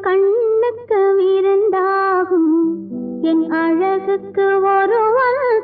கண்ணுக்கு விருந்தாகும். என் அழகுக்கு ஒருவன் துணை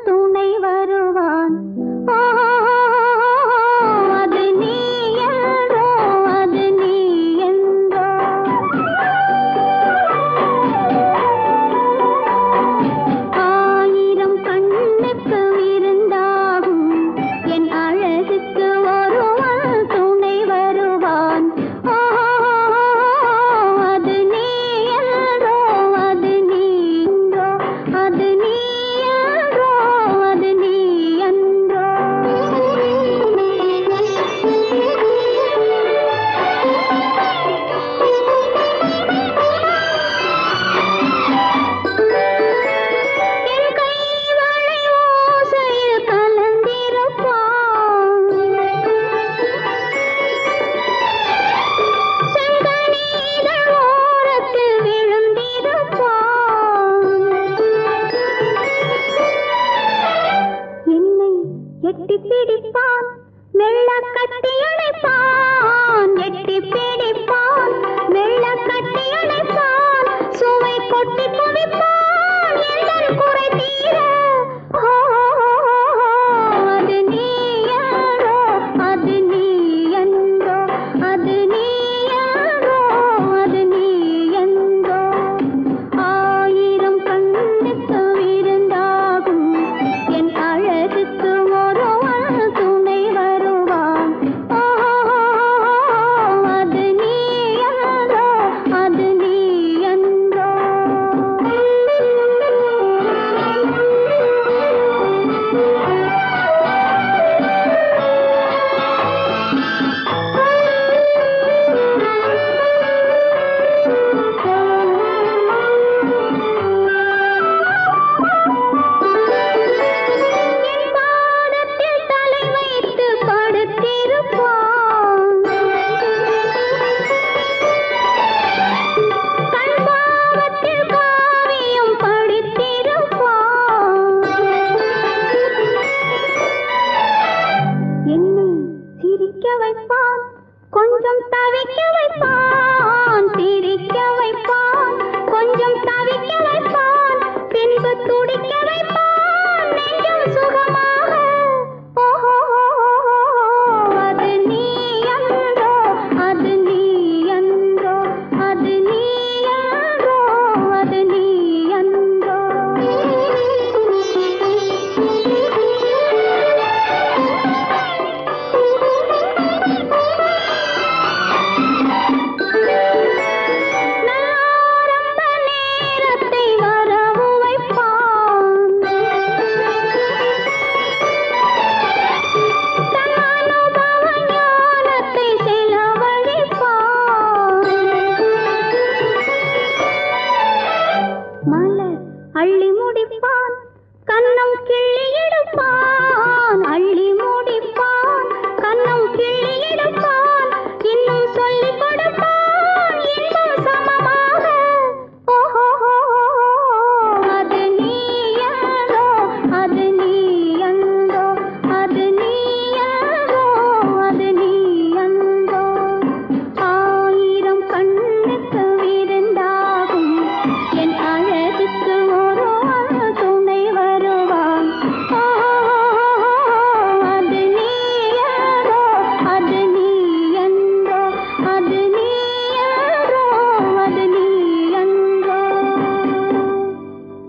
எட்டி பிடிப்பான் மெல்ல கட்டி அணைப்பான் எட்டி பிடிப்பான். வைப்பான். கொஞ்சம் தவிக்க வைப்பான். திரு அள்ளி முடிப்பான் கண்ணம் கிள்ளி எடுப்பான் அள்ளி